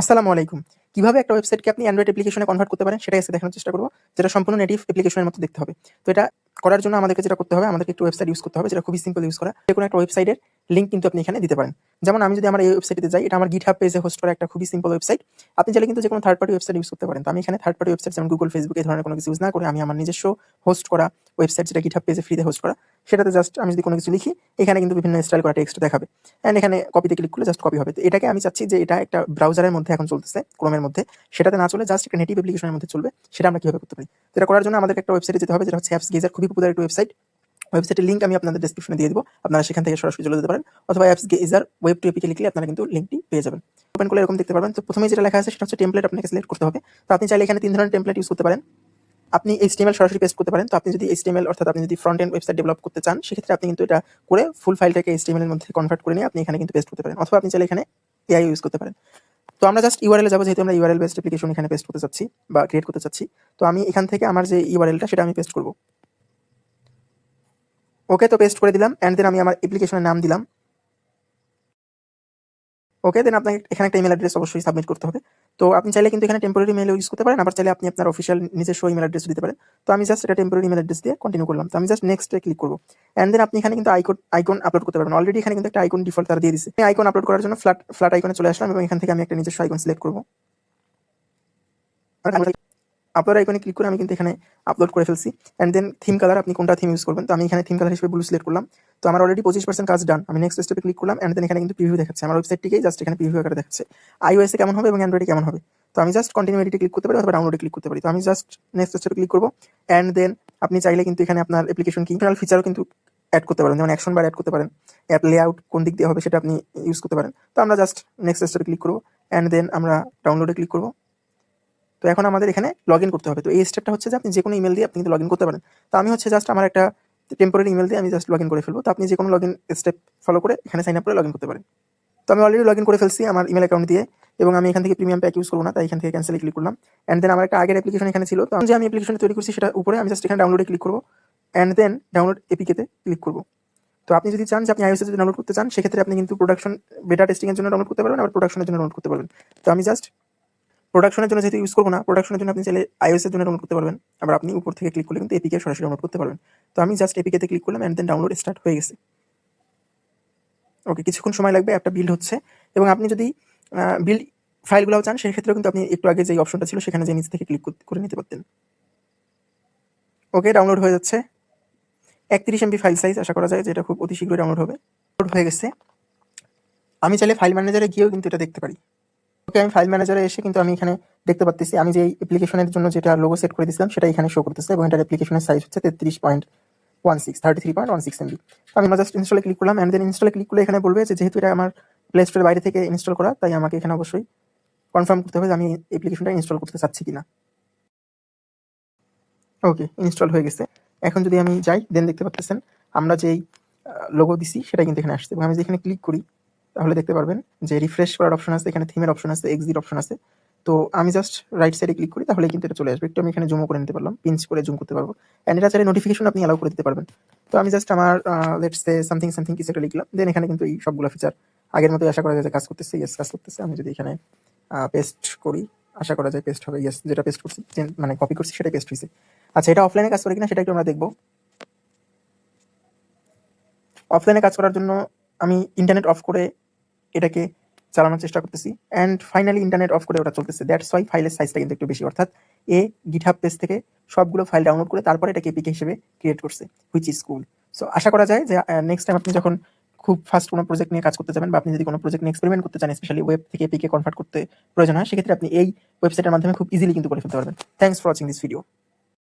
আসসালামু আলাইকুম। কীভাবে একটা ওয়েবসাইটকে আপনি অ্যান্ড্রয়েড অ্যাপ্লিকেশনে কনভার্ট করতে পারেন, সেটাই আজকে দেখানোর চেষ্টা করব, যেটা সম্পূর্ণ নেটিভ অ্যাপ্লিকেশনের মতো দেখতে হবে। তো এটা করার জন্য আমাদেরকে যেটা করতে হবে, আমাদেরকে একটু ওয়েবসাইট ইউজ করতে হবে যেটা খুবই সিম্পল ইউজ করা। যে কোনো একটা ওয়েবসাইটের লিঙ্ক কিন্তু আপনি এখানে দিতে পারেন। যেমন আমি যদি আমার এই ওয়েবসাইটে যাই, এটা আমার গিট হাব পেজে হোস্ট করা একটা খুবই সিম্পল ওয়েবসাইট আপনি চাইলে কিন্তু যে কোনো থার্ড পার্টি ওয়েবসাইট ইউজ করতে পারেন। তো আমি এখানে থার্ড পার্টি ওয়েবসাইট যেমন গুগল ফেসবুক এই ধরনের কোনো কিছু ইউজ না করে আমি আমার নিজস্ব হোস্ট করা ওয়েবসাইট যেটা গিট হাব পেজে ফ্রিতে হোস্ট করা, সেটাতে জাস্ট আমি যদি কোনো কিছু লিখি, এখানে কিন্তু বিভিন্ন স্টাইল করা টেক্সট দেখাবে। অ্যান্ড এখানে কপিতে ক্লিক করলে জাস্ট কপি হবে। তো এটাকে আমি চাচ্ছি যে এটা একটা ব্রাউজারের মধ্যে এখন চলতেছে ক্রোমের মধ্যে। সেটাতে না চলে জাস্ট একটা নেটিভ অ্যাপ্লিকেশনের মধ্যে চলবে, সেটা আমরা কীভাবে করতে পারি? এটা করার জন্য আমাদেরকে একটা ওয়েবসাইটে যেতে হবে, যেটা হচ্ছে অ্যাপস গেজার খুবই পপুলার একটা ওয়েবসাইট ওয়েবসাইটের লিঙ্ক আমি আপনাদের ডিসক্রিপশনে দিয়ে দিব। আপনারা সেখান থেকে সরাসরি চলে যেতে পারেন। অথবা apps geyser web to APK লিখলে আপনারা কিন্তু লিঙ্কটি পেয়ে যাবেন। ওপেন করলে এরকম দেখতে পারবেন। তো প্রথমে যেটা লেখা আছে সেটা হচ্ছে টেমপ্লেট আপনাকে সিলেক্ট করতে হবে। তো আপনি চাইলে এখানে তিন ধরনের টেমপ্লেট ইউজ করতে পারেন। আপনি এইচটিএমএল সরাসরি পেস্ট করতে পারেন। তো আপনি যদি এইচটিএমএল অর্থাৎ আপনি যদি ফ্রন্ট এন্ড ওয়েবসাইট ডেভেলপ করতে চান, সেক্ষেত্রে আপনি কিন্তু এটা করে ফুল ফাইলটাকে এইচটিএমএল এর মধ্যে কনভার্ট করে নিয়ে আপনি এখানে কিন্তু পেস্ট করতে পারেন। অথবা আপনি চাইলে এখানে এআই ইউজ করতে পারেন। তো আমরা জাস্ট ইউআরএল যাব। যেহেতু আমরা ইউআরএল বেসড অ্যাপ্লিকেশন এখানে পেস্ট করতে চাচ্ছি বা ক্রিয়েট করতে চাচ্ছি, তো আমি এখান থেকে আমার যে ইউআরএলটা সেটা আমি পেস্ট করব। ওকে তো পেস্ট করে দিলাম অ্যান্ড দেন আমি আমার অ্যাপ্লিকেশনের নাম দিলাম। ওকে দেন আপনাকে এখানে একটা ইমেল অ্যাড্রেস অবশ্যই সাবমিট করতে হবে। তো আপনি চাইলে কিন্তু এখানে টেম্পোরারি মেল ইউজ করতে পারেন, আবার চাইলে আপনি আপনার অফিসিয়াল নিজস্ব ইমেল অ্যাড্রেস দিতে পারেন। তো আমি জাস্ট এটা টেম্পোরারি ইমেল অ্যাড্রেস দিয়ে কন্টিনিউ করলাম। তো আমি জাস্ট নেক্সটে ক্লিক করব। অ্যান্ড দেন আপনি এখানে কিন্তু আইকন আইকন আপলোড করতে পারবেন। অলরেডি এখানে কিন্তু একটা আইকন ডিফল্ট তারা দিয়ে দিচ্ছে আইকন আপলোড করার জন্য ফ্ল্যাট ফ্ল্যাট আইকনে চলে আসলাম এবং এখান থেকে আমি একটা নিজস্ব আইকন সিলেক্ট করব। আপলোড আইকনে ক্লিক করে আমি কিন্তু এখানে আপলোড করে ফেলছি। অ্যান্ড দেন থিম কালার আপনি কোনটা থিম ইউজ করবেন? তো আমি এখানে থিম কালার হিসেবে ব্লু সিলেক্ট করলাম। তো আমার অলরেডি পঁচিশ পার্সেন্ট কাজ ডান আমি নেক্সট স্টেপে ক্লিক করলাম অ্যান্ড দেন এখানে কিন্তু প্রিভিউ দেখাচ্ছে। আমার ওয়েবসাইটটিকেই জাস্ট এখানে প্রিভিউ আকারে দেখাচ্ছে। আইওএসে কেমন হবে এবং অ্যান্ড্রয়েডে কেমন হবে? তো আমি জাস্ট কন্টিনিউ এডিটে ক্লিক করতে পারি অথবা ডাউনলোডে ক্লিক করতে পারি। তো আমি জাস্ট নেক্সট স্টেপে ক্লিক করব। অ্যান্ড দেন আপনি চাইলে কিন্তু এখানে আপনার অ্যাপ্লিকেশন কি ফিচারও কিন্তু অ্যাড করতে পারেন। যেমন অ্যাকশন বার অ্যাড করতে পারেন। অ্যাপ লেআউট কোন দিক দিয়ে হবে সেটা আপনি ইউজ করতে পারেন। তো আমরা জাস্ট নেক্সট স্টেপে ক্লিক করব। অ্যান্ড দেন আমরা ডাউনলোডে ক্লিক করব। তো এখন আমাদের এখানে লগ ইন করতে হবে। তো এই স্টেপটা হচ্ছে যে আপনি যে কোনো ইমেল দিয়ে আপনি কিন্তু লগ ইন করতে পারেন। তো আমি হচ্ছে জাস্ট আমার একটা টেম্পোরারি ইমেল দিয়ে আমি জাস্ট লগ ইন করে ফেলব। তো আপনি যে কোনো লগ ইন স্টেপ ফলো করে এখানে সাইন আপ করে লগ ইন করতে পারেন। তো আমি অলরেডি লগ ইন করে ফেলছি আমার ইমেল অ্যাকাউন্ট দিয়ে এবং আমি এখান থেকে প্রিমিয়াম প্যাক ইউজ করব না, তাই এখান থেকে ক্যান্সেলে ক্লিক করলাম। অ্যান্ড দেন আমার একটা আগের অ্যাপ্লিকেশন এখানে ছিল। তো আমি যে আমি অ্যাপ্লিকেশন তৈরি করছি সেটা উপরে আমি জাস্ট এখানে ডাউনলোডে ক্লিক করব। অ্যান্ড দেন ডাউনলোড এপিকেতে ক্লিক করব। তো আপনি যদি চান যে আপনি আইওএস যদি ডাউনলোড করতে চান, সেক্ষেত্রে আপনি কিন্তু প্রোডাকশন বেটা টেস্টিং এর জন্য ডাউনলোড করতে পারবেন, আবার প্রোডাকশনের জন্য ডাউনলোড করতে পারবেন। তো আমি জাস্ট প্রোডাকশনের জন্য যেহেতু ইউজ করব না প্রোডাকশনের জন্য আপনি চাইলে আইওএস এর জন্য ডাউনলোড করতে পারবেন। আবার আপনি উপর থেকে ক্লিক করলে কিন্তু এপিকে সরাসরি ডাউনলোড করতে পারবেন। তো আমি জাস্ট এপিকেতে ক্লিক করলাম অ্যান্ড দেন ডাউনলোড স্টার্ট হয়ে গেছে। ওকে কিছুক্ষণ সময় লাগবে একটা বিল্ড হচ্ছে। এবং আপনি যদি বিল্ড ফাইলগুলো চান, সেক্ষেত্রেও কিন্তু আপনি একটু আগে যে অপশনটা ছিল, সেখানে যে নিচ থেকে ক্লিক করে নিতে পারতেন। ওকে ডাউনলোড হয়ে যাচ্ছে। একত্রিশ এমবি ফাইল সাইজ আশা করা যায় যে এটা খুব অতি শীঘ্রই ডাউনলোড হবে। হয়ে গেছে। আমি চাইলে ফাইল ম্যানেজারে গিয়েও কিন্তু এটা দেখতে পারি। ওকে আমি ফাইল ম্যানেজারে এসে কিন্তু আমি এখানে দেখতে পাচ্ছি আমি যে অ্যাপ্লিকেশনের জন্য যেটা লোগো সেট করে দিয়েছিলাম, সেটা এখানে শো করতেছে এবং এটার অ্যাপ্লিকেশনের সাইজ হচ্ছে তেত্রিশ point one six thirty three point one six MB আমি জাস্ট ইনস্টলে ক্লিক করলাম অ্যান্ড দেন ইনস্টলে ক্লিক করলে এখানে বলবে যে যেহেতু এটা আমার প্লে স্টোরের বাইরে থেকে ইনস্টল করা, তাই আমাকে এখানে অবশ্যই কনফার্ম করতে হবে যে আমি অ্যাপ্লিকেশনটা ইনস্টল করতে চাচ্ছি কিনা। ওকে ইনস্টল হয়ে গেছে। এখন যদি আমি যাই দেন দেখতে পাচ্ছেন আমরা যেই লোগো দিছি সেটা কিন্তু এখানে আসছে। এবং আমি যেখানে ক্লিক করি তাহলে দেখতে পারবেন যে রিফ্রেশ করার অপশন আছে, এখানে থিমের অপশন আছে এক্সিট অপশন আছে। তো আমি জাস্ট রাইট সাইডে ক্লিক করি তাহলে কিন্তু এটা চলে আসবে। একটু আমি এখানে জুমও করে নিতে পারলাম পিঞ্চ করে জুম করতে পারব। অ্যান্ড এটা চাইলে নোটিফিকেশন আপনি অ্যালাউ করে দিতে পারবেন। তো আমি জাস্ট আমার লেটস সে সামথিং সামথিং কিছু একটা লিখলাম দেন এখানে কিন্তু এই সবগুলো ফিচার আগের মতোই আশা করা যায় যে কাজ করতেছে ইয়েস কাজ করতেছে। আমি যদি এখানে পেস্ট করি, আশা করা যায় পেস্ট হবে ইয়েস যেটা পেস্ট করছি মানে কপি করছি, সেটাই পেস্ট হয়েছে আচ্ছা এটা অফলাইনে কাজ করে কিনা, সেটা একটু আমরা দেখব। অফলাইনে কাজ করার জন্য আমি ইন্টারনেট অফ করে এটাকে চালানোর চেষ্টা করতেছি অ্যান্ড ফাইনালি ইন্টারনেট অফ করে ওটা চলতেছে। দ্যাটস ওয়াই ফাইলের সাইজটা কিন্তু একটু বেশি, অর্থাৎ এ গিটহাব পেজ থেকে সবগুলো ফাইল ডাউনলোড করে তারপরে এটাকে পিকে হিসেবে ক্রিয়েট করছে হুইচ ইজ কুল সো আশা করা যায় যে নেক্সট টাইম আপনি যখন খুব ফাস্ট কোনো প্রজেক্ট নিয়ে কাজ করতে যাবেন বা আপনি যদি কোনো প্রজেক্ট নিয়ে এক্সপেরিমেন্ট করতে চান স্পেশালি ওয়েব থেকে পিকে কনভার্ট করতে প্রয়োজন হয়, সেক্ষেত্রে আপনি এই ওয়েবসাইটের মাধ্যমে খুব ইজিলি কিন্তু করে ফেলতে পারবেন। Thanks for watching this video